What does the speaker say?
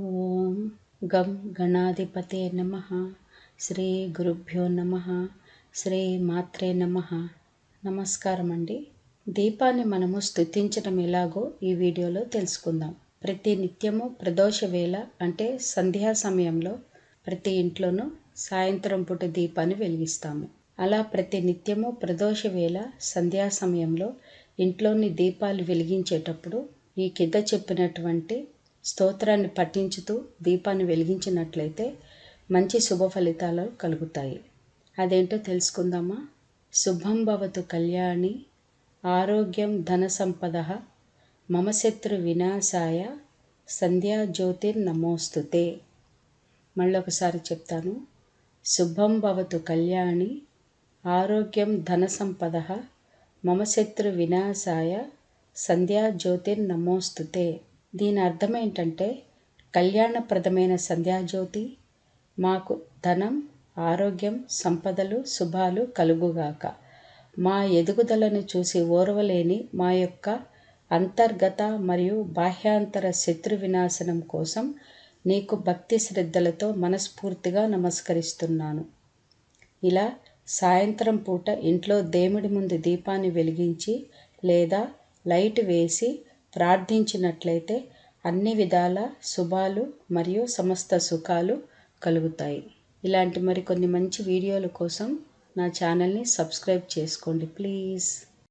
ఓం గం గణాధిపతే నమ. శ్రీ గురుభ్యో నమ. శ్రీ మాత్రే నమ. నమస్కారం అండి దీపాన్ని మనము స్థుతించడం ఎలాగో ఈ వీడియోలో తెలుసుకుందాం. ప్రతి నిత్యము ప్రదోష వేళ అంటే సంధ్యా సమయంలో ప్రతి ఇంట్లోనూ సాయంత్రం పూట దీపాన్ని వెలిగిస్తాము. అలా ప్రతి నిత్యము ప్రదోష వేళ సంధ్యా సమయంలో ఇంట్లోని దీపాలు వెలిగించేటప్పుడు ఈ కింద చెప్పినటువంటి స్తోత్రాన్ని పఠించుతూ దీపాన్ని వెలిగించినట్లయితే మంచి శుభ ఫలితాలు కలుగుతాయి. అదేంటో తెలుసుకుందామా? శుభం భవతు కళ్యాణి ఆరోగ్యం ధన సంపద మమ శత్రు వినాశాయ సంధ్యా జ్యోతిర్నమోస్తుతే మళ్ళొకసారి చెప్తాను. శుభం భవతు కళ్యాణి ఆరోగ్యం ధన సంపద మమ శత్రు వినాశాయ సంధ్యా జ్యోతిర్నమోస్తుతే దీని అర్థం ఏంటంటే కళ్యాణప్రదమైన సంధ్యాజ్యోతి మాకు ధనం ఆరోగ్యం సంపదలు శుభాలు కలుగుగాక. మా ఎదుగుదలను చూసి ఓర్వలేని మా యొక్క అంతర్గత మరియు బాహ్యాంతర శత్రు వినాశనం కోసం నీకు భక్తి శ్రద్ధలతో మనస్ఫూర్తిగా నమస్కరిస్తున్నాను. ఇలా సాయంత్రం పూట ఇంట్లో దేవుడి ముందు దీపాన్ని వెలిగించి లేదా లైట్ వేసి ప్రార్థించినట్లయితే అన్ని విధాల శుభాలు మరియు సమస్త సుఖాలు కలుగుతాయి. ఇలాంటి మరికొన్ని మంచి వీడియోల కోసం నా ఛానల్ని సబ్స్క్రైబ్ చేసుకోండి ప్లీజ్.